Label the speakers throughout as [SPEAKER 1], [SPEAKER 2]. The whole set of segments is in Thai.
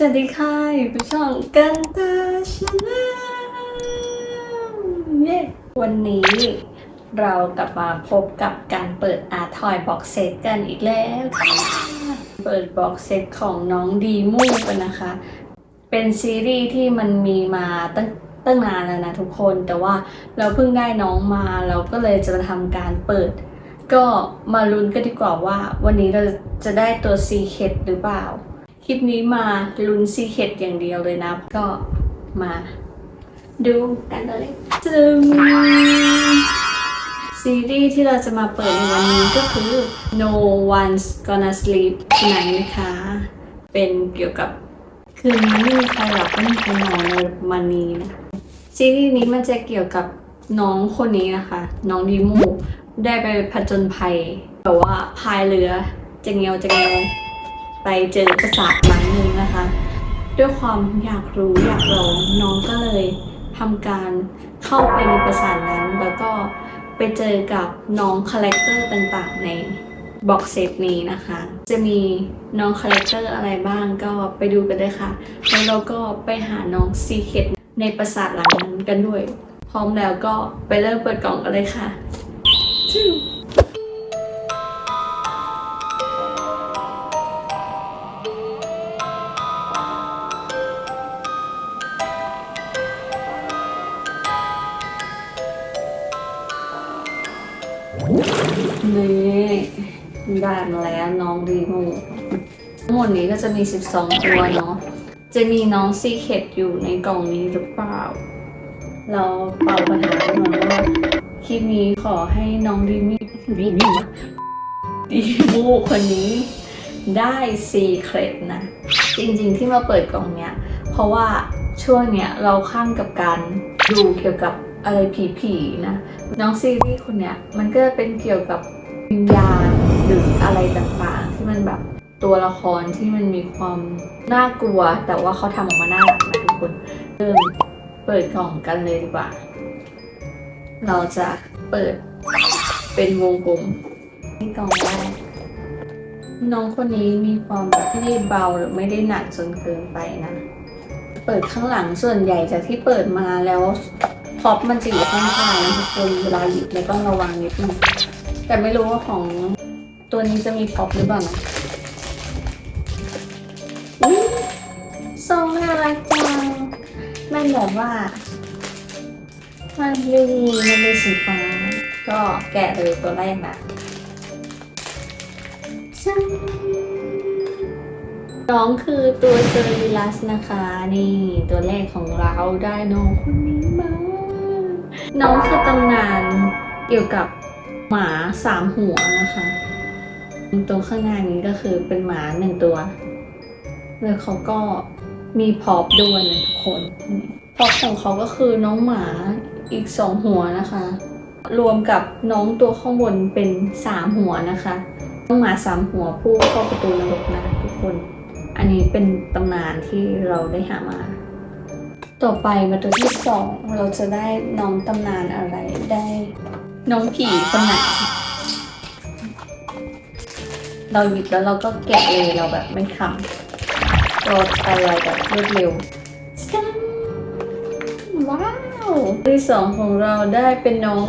[SPEAKER 1] สวัสดีค่ะอยู่กับช่องกันตาชาแนลเย้วันนี้เรากลับมาพบกับการเปิดอาร์ทอยบ็อกเซตกันอีกแล้วค่ะเปิดบ็อกเซตของน้องดีมูกันนะคะ เป็นซีรีส์ที่มันมีมาตั้งตั้งนานแล้วนะทุกคนแต่ว่าเราเพิ่งได้น้องมาเราก็เลยจะมาทำการเปิด ก็มาลุ้นกันดีกว่าว่า วันนี้เราจะได้ตัวซีเคดหรือเปล่า คลิปนี้มาลุ้นซีเคดอย่างเดียวเลยนะ ก็มาดูกันเลยจึงซีรีส์ที่เราจะมาเปิดในวันนี้ก็คือ No One's Gonna Sleep Tonight นะคะ เป็นเกี่ยวกับคืนนี้ไม่มีใครหลับไม่มีใครนอนเลยประมาณนี้นะซีรีส์นี้มันจะเกี่ยวกับน้องคนนี้นะคะ น้องดีมูได้ไปผจญภัยแบบว่าพายเรือจะเงียวจะเงียว ไปเจอปราสาทหลังหนึงนะคะ ด้วยความอยากรู้อยากลองน้องก็เลยทำการเข้าไปในปราสาทนั้น แล้วก็ไปเจอกับน้องคาแรคเตอร์ต่างๆ ในบ็อกเซตนี้นะคะ จะมีน้องคาแรคเตอร์อะไรบ้างก็ไปดูกันเลยค่ะ แล้วเราก็ไปหาน้องซีเคดในปราสาทหลังนั้นกันด้วย พร้อมแล้วก็ไปเริ่มเปิดกล่องกันเลยค่ะ ได้มาแล้วน้องดีมูทั้งหมดนี้ก็จะมี 12 ตัวเนาะ จะมีน้องซีเคดอยู่ในกล่องนี้หรือเปล่า เราเป่าปัญหากันมาว่าคลิปนี้ขอให้น้องดีมีดีมีดีมูคนนี้ได้ซีเครดนะ จริงๆที่มาเปิดกล่องเนี้ย เพราะว่าช่วงเนี้ยเราข้างกับการดูเกี่ยวกับอะไรผีๆนะ น้องซีรีส์คนเนี้ยมันก็เป็นเกี่ยวกับวิญญาณ หรืออะไรต่างๆ ที่มันแบบตัวละครที่มันมีความน่ากลัว แต่ว่าเขาทำออกมาน่ารักนะทุกคนเริ่มเปิดกล่องกันเลยดีกว่า เราจะเปิดเป็นวงกลมที่กล่องแรกน้องคนนี้มีความแบบไม่ได้เบาหรือไม่ได้หนักจนเกินไปนะเปิดข้างหลังส่วนใหญ่จากที่เปิดมาแล้วท็อปมันจะอยู่ข้างๆนะทุกคนเวลาหยิบเนี่ยต้องระวังนิดนึงแต่ไม่รู้ว่าของ ตัวนี้จะมีท็อปหรือเปล่านะอุ๊ยทรงน่ารักจัง มันแบบว่า มันดีมันเป็นสีฟ้า ก็แกะเลยตัวแรกนะจังน้องคือตัวเซอริลัสนะคะ นี่ตัวแรกของเราได้น้องคนนี้มา น้องคือตำนานเกี่ยวกับหมาสามหัวนะคะ ตรงข้างหน้านี้ก็คือเป็นหมาหนึ่งตัว แล้วเขาก็มีพอบด้วยนะทุกคนพอบของเขาก็คือน้องหมาอีกสองหัวนะคะ รวมกับน้องตัวข้างบนเป็นสามหัวนะคะน้องหมาสามหัวผู้เข้าประตูนรกนะทุกคน อันนี้เป็นตำนานที่เราได้หามา ต่อไปมาตัวที่สองเราจะได้น้องตำนานอะไรได้ น้องผีคนไหน เราหยิบแล้วเราก็แกะเลยเราแบบไม่คำเราไปไวแบบรวดเร็วว้าวที่สองของเราได้เป็นน้อง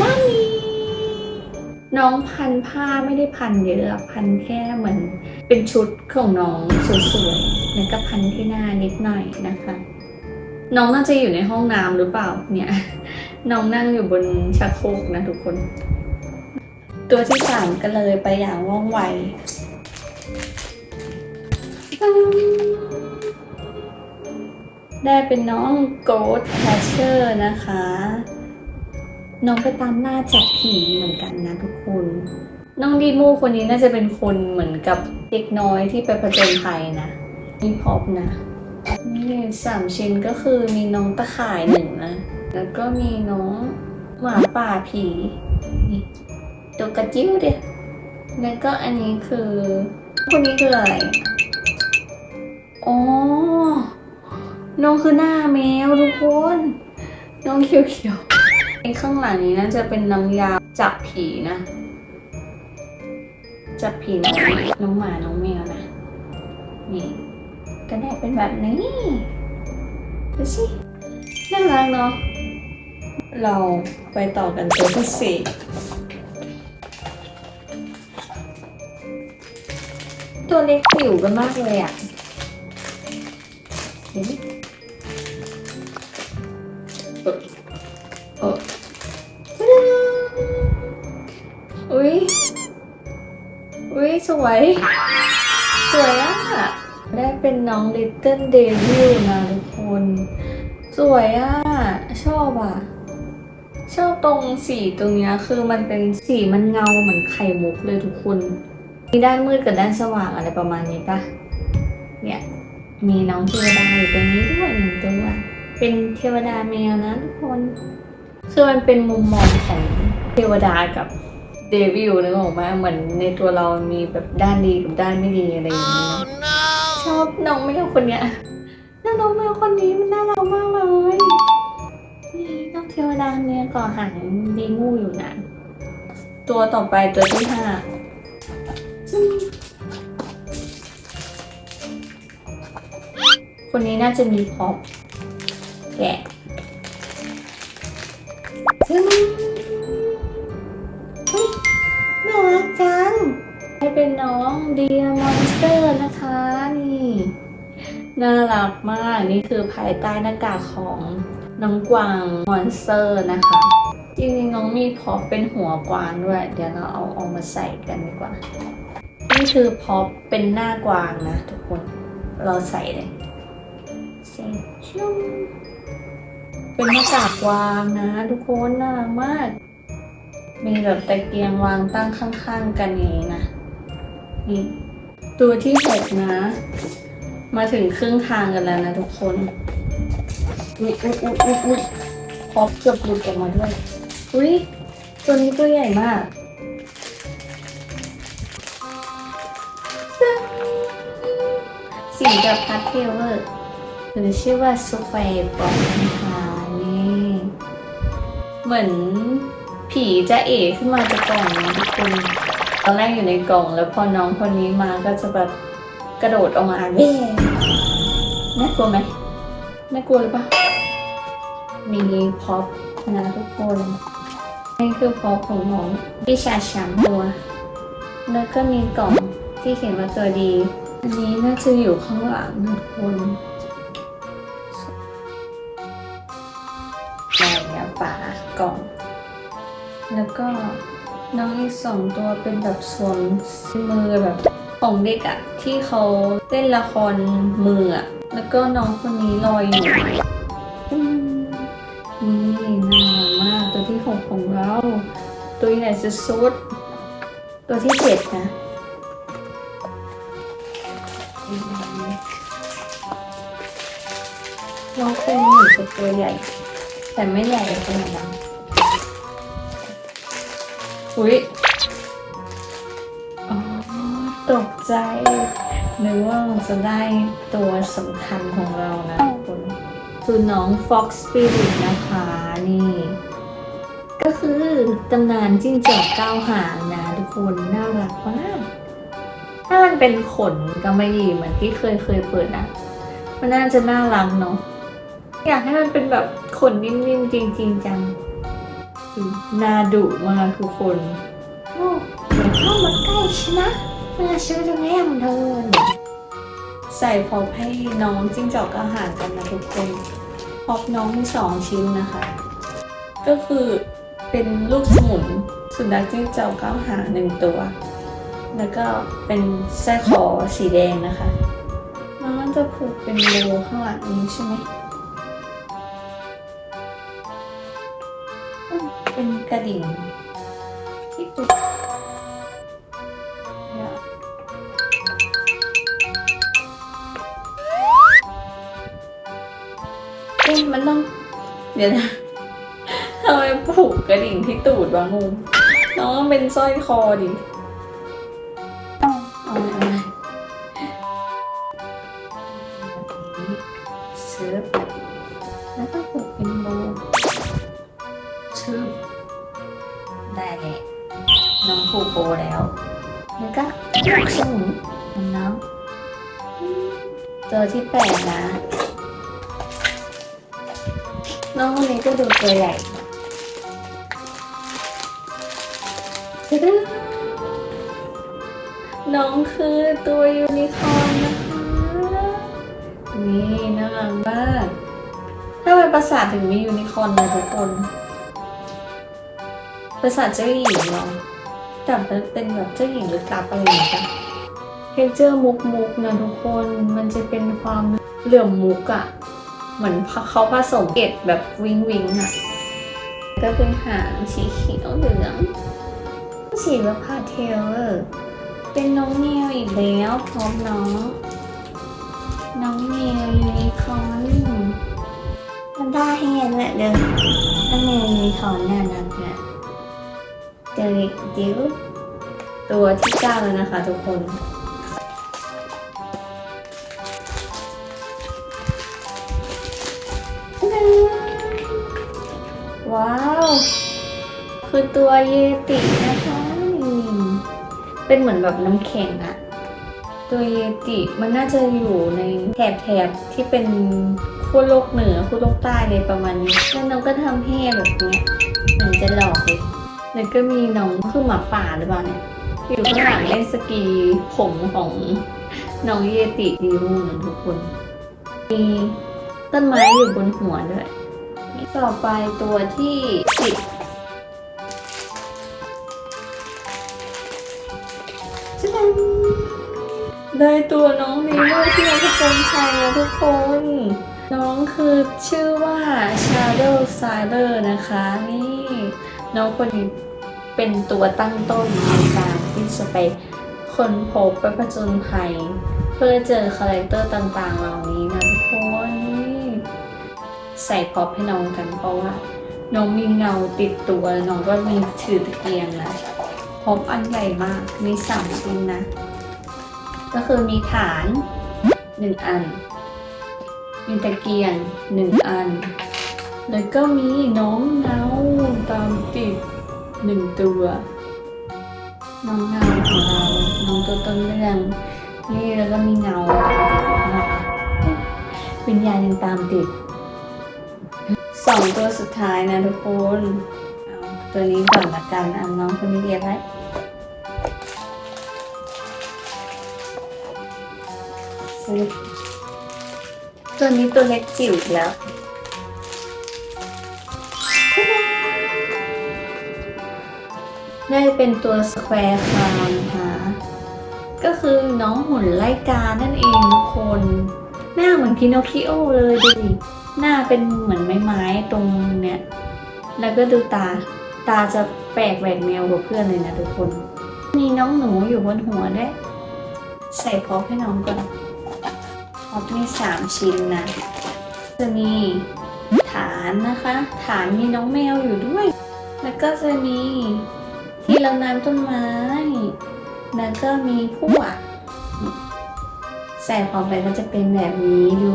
[SPEAKER 1] มามีน้องพันผ้าไม่ได้พันเยอะพันแค่เหมือนเป็นชุดของน้องสวยๆแล้วก็พันที่หน้านิดหน่อยนะคะ น้องน่าจะอยู่ในห้องน้ำหรือเปล่าเนี่ย น้องนั่งอยู่บนชักโครกนะทุกคน ตัวที่สามก็เลยไปอย่างว่องไวได้เป็นน้องโกดแคชเชอร์นะคะ น้องไปตามล่าจับผีเหมือนกันนะทุกคน น้องดีมูคนนี้น่าจะเป็นคนเหมือนกับเด็กน้อยที่ไปผจญภัยนะนี่พอบนะ นี่สามชิ้นก็คือมีน้องตะข่ายหนึ่งนะ แล้วก็มีน้องหมาป่าผีนี่ ตัวกระจิ้วเดียแล้วก็อันนี้คือคนนี้คืออะไรอ๋อน้องคือหน้าแมวทุกคน น้องเขียวๆไอ้ข้างหลังนี้น่าจะเป็นน้ำยาจับผีนะ จับผีน้องน้องหมา น้องแมวนะ นี่จะได้เป็นแบบนี้ดูสิน่ารักเนาะ เราไปต่อกันตัวที่สี่ ตัวเล็กจิ๋วกันมากเลยอะเห็นอุ้ยอุ้ยสวย สวยอะ ได้เป็นน้อง Little Devil นะทุกคน สวยอะ ชอบอะชอบตรงสีตรงเนี้ยคือมันเป็นสีมันเงาเหมือนไข่มุกเลยทุกคน มีด้านมืดกับด้านสว่างอะไรประมาณนี้ปะเนี่ยมีน้องเทวดาอยู่ตรงนี้ด้วยหนึ่งตัวเป็นเทวดาแมวนะทุกคนคือมันเป็นมุมมองของเทวดากับเดวิลนึกออกไหมเหมือนในตัวเรามีแบบด้านดีกับด้านไม่ดีอะไรอย่างเงี้ยเนอะชอบน้องแมวคนเนี้ยแล้วน้องแมวคนนี้มันน่ารักมากเลยนี่น้องเทวดาเนี่ยก่อหางดีงูอยู่นะตัวต่อไปตัวที่ห้าจึ๊ง คนนี้น่าจะมีพร็อพแกะจึ๊งเฮ้ยน่ารักจังให้เป็นน้องเดียมอนสเตอร์นะคะนี่ น่ารักมาก นี่คือภายใต้หน้ากากของน้องกวางมอนสเตอร์นะคะ จริงๆน้องมีพร็อพเป็นหัวกวางด้วย เดี๋ยวเราเอาออกมาใส่กันดีกว่า นี่คือพอเป็นหน้ากวางนะทุกคน เราใส่เลยใส่ชุ่มเป็นหน้ากากวางนะทุกคนน่ารักมาก มีแบบตะเกียงวางตั้งข้างๆกันอย่างนี้นะ นี่ ตัวที่หกนะ มาถึงครึ่งทางกันแล้วนะทุกคนอุ๊ยอุ๊ยอุ๊ยอุ๊ยพอเกือบหลุดออกมาด้วย อุ้ยตัวนี้ตัวใหญ่มาก สีแบบพาสเทลเวอร์หรือชื่อว่าซูเฟย์ปองนะคะนี่เหมือนผีจะเอ๋ขึ้นมาจากกล่องนะทุกคนตอนแรกอยู่ในกล่อง แล้วพอน้องคนนี้มาก็จะแบบกระโดดออกมาเบ้น่ากลัวไหมน่ากลัวหรือเปล่ามีพ็อปนะทุกคนนี่คือพ็อปของน้องพี่ชาสามตัว แล้วก็มีกล่องที่เขียนว่าตัวดี อันนี้น่าจะอยู่ข้างหลังนะทุกคนอะไรเนี่ยฝากล่อง แล้วก็น้องอีกสองตัวเป็นแบบสวมมือแบบของเด็กอะที่เขาเล่นละครมืออะแล้วก็น้องคนนี้ลอยอยู่นี่น่ารักมากตัวที่หกของเรา ตัวใหญ่สุดๆตัวที่เจ็ดนะ น้องเป็นหนูเป็นตัวใหญ่ แต่ไม่ใหญ่ขนาดนั้นอุ๊ยอ๋อตกใจนึกว่าจะได้ตัวสำคัญของเรานะทุกคนคือน้อง Fox Spirit นะคะ นี่ ก็คือตำนานจิ้งจอกเก้าหางนะทุกคนน่ารักมากถ้ามันเป็นขนกำมะหยี่เหมือนที่เคยเคยเปิดนะมันน่าจะน่ารักเนาะ อยากให้มันเป็นแบบขนนิ่มๆจริง ๆ จังน่าดุมากทุกคนโอ้อย่าเข้ามาใกล้ฉันนะเมื่อฉันจะแง่มเธอใส่พอบให้น้องจิ้งจอกอาหารกันนะทุกคนพอบน้องมีสองชิ้นนะคะ ก็คือเป็นลูกสมุนสุนัขจิ้งจอกอาหารหนึ่งตัว แล้วก็เป็นแส้คอสีแดงนะคะน้องมันจะผูกเป็นโบข้างหลังนี้ใช่ไหม กระดิ่งที่ตุดเนี่ยเอ๊ะมันต้อง เดี๋ยวนะทำไมผูกกระดิ่งที่ตูดวะงงน้องต้องเป็นสร้อยคอดิ นของน้องอืมตัวที่แปดนะ น้องคนนี้ก็ดูตัวใหญ่น้องคือตัวยูนิคอร์นนะคะ นี่น่ารักมากถ้าเป็นปราสาทถึงมียูนิคอร์นนะทุกคน ปราสาทเจ้าหญิงเหรอ แต่มันเป็นแบบเจ้าหญิงลึกลับอะไรอย่างเงี้ยเทคเจอร์มุกมุกนะทุกคนมันจะเป็นความเหลื่อมมุกอะเหมือนเขาผสมเกล็ดแบบวิงวิงอะก็เป็นหางสีเขียวเหลืองสีแบบพาเทลเออเป็นน้องแมวอีกแล้วพร้อมน้อง น้องแมวยูนิคอร์นมันได้ให้เห็นแหละเด้อน้องแมวยูนิคอร์นน่ารัก เจอจิ๋วตัวที่เก้าแล้วนะคะทุกคน ว้าว คือตัวเยตินะคะเป็นเหมือนแบบน้ำแข็งอะตัวเยติมันน่าจะอยู่ในแถบแถบๆที่เป็นขั้วโลกเหนือขั้วโลกใต้เลยประมาณนี้แล้วน้องก็ทำให้แบบนี้เหมือนจะหลอกเลย แล้วก็มีน้องคือหมาป่าหรือเปล่าเนี่ยอยู่ข้างหลังเล่นสกีผมของน้องเยติดีมูนทุกคน มีต้นไม้อยู่บนหัวด้วยต่อไปตัวที่สิบจะดันได้ตัวน้องนีโม่ที่เราผจญภัยแล้วทุกคน น้องคือชื่อว่า Shadow Sider นะคะ นี่ น้องคนนี้ เป็นตัวตั้งต้นในการที่จะไปค้นพบไปผจญภัยเพื่อเจอคาแรคเตอร์ต่างๆ เหล่านี้นะทุกคนใส่พอพให้น้องกันเพราะว่าน้องมีเงาติดตัวน้องก็มีถือตะเกียงนะพร็อพอันใหญ่มากมีสามชิ้นนะ ก็คือมีฐานหนึ่งอัน มีตะเกียงหนึ่งอัน แล้วก็มีน้องเงาตามติด หนึ่งตัวน้องเงาของเราน้องตัวต้นเรื่องนี่แล้วก็มีเงาตามติดนะคะวิญญาณยังตามติดสองตัวสุดท้ายนะทุกคนเอาตัวนี้ก่อนละกันอานน้องคนนี้เรียกไว้ตัวนี้ตัวเล็กจิ๋วอีกแล้ว ได้เป็นตัวสแควร์คลาวนะคะก็คือน้องหุ่นไล่กานั่นเองทุกคน หน้าเหมือนพินอคิโอเลยดูดิหน้าเป็นเหมือนไม้ๆตรงเนี้ยแล้วก็ดูตาตาจะแปลกแหวกแนวกว่าเพื่อนเลยนะทุกคน มีน้องหนูอยู่บนหัวด้วย ใส่พร็อพให้น้องก่อนพร็อพมีสามชิ้นนะ จะมีฐานนะคะ ฐานมีน้องแมวอยู่ด้วย แล้วก็จะมี ที่เรดน้ำต้นไม้ แล้วก็มีพวกใส่พอมไปก็จะเป็นแบบนี้ดู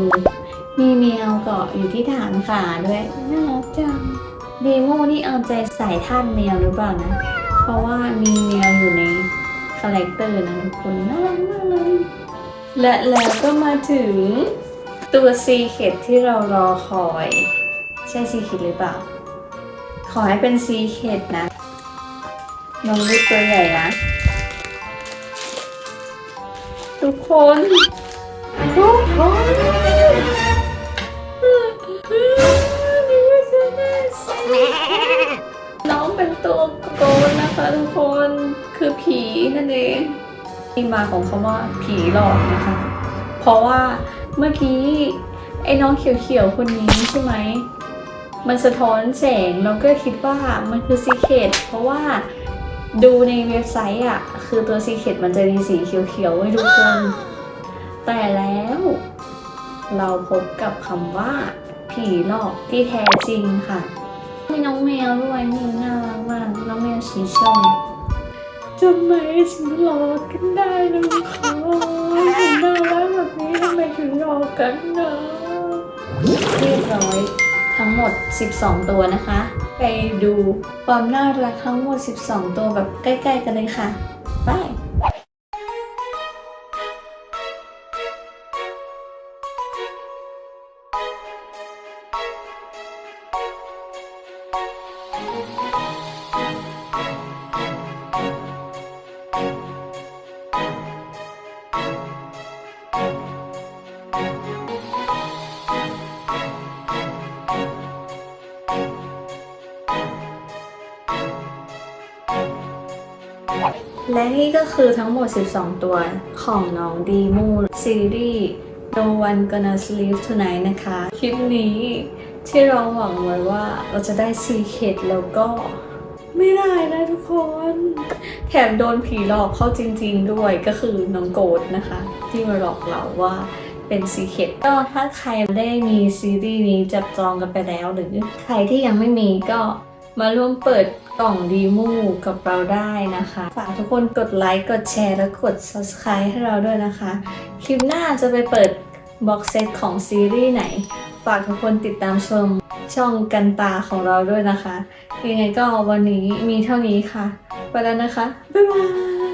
[SPEAKER 1] มีแมวเกาะอยู่ที่ฐานขาด้วยน่ารักจังเดโมนี่เอาใจใส่ท่านแมวหรือเปล่านะ เพราะว่ามีแมวอยู่ในคาแรคเตอร์นะทุกคนน่ารักมากเลยและแล้วก็มาถึงตัวซีเคดที่เรารอคอย ใช่ซีเคดหรือเปล่า ขอให้เป็นซีเคดนะ น้องลูกตัวใหญ่นะ ทุกคน ทุกคนน้องเป็นตัวโกนนะคะทุกคนคือผีนั่นเองที่มาของคำว่าผีหลอกนะคะ เพราะว่าเมื่อกี้ไอ้น้องเขียวๆคนนี้ใช่ไหมมันสะท้อนแสงเราก็คิดว่ามันคือซีเคดเพราะว่า ดูในเว็บไซต์อะ คือตัวซีเคดมันจะมีสีเขียวๆไว้ทุกคน แต่แล้ว เราพบกับคำว่า ผีหลอกที่แท้จริงค่ะ มีน้องแมวด้วยนี่น่ารักมากน้องแมวสีส้มทำไมถึงหลอกกันได้นะคะน่ารักแบบนี้ทำไมถึงหลอกกันนะเรียบร้อย งหมด 12 ตัวนะคะ ไปดูความน่ารักทั้งหมด 12 ตัวแบบใกล้ ๆ กันเลยค่ะ และนี่ก็คือทั้งหมด 12 ตัวของน้องดีมูซีรีส์ No One Gonna Sleep Tonight นะคะ คลิปนี้ที่เราหวังไว้ว่าเราจะได้ซีเคดแล้วก็ไม่ได้นะทุกคน แถมโดนผีหลอกเข้าจริงๆด้วยก็คือน้องโกดนะคะ ที่มาหลอกเราว่าเป็นซีเคดก็ถ้าใครได้มีซีรีส์นี้จับจองกันไปแล้ว หรือใครที่ยังไม่มีก็ มาร่วมเปิดกล่องดีมูกับเราได้นะคะ ฝากทุกคนกดไลค์กดแชร์และกด subscribe ให้เราด้วยนะคะ คลิปหน้าจะไปเปิดบ็อกเซตของซีรีส์ไหน ฝากทุกคนติดตามชมช่องกันตาของเราด้วยนะคะ ยังไงก็วันนี้มีเท่านี้ค่ะ ไปแล้วนะคะ บ๊ายบาย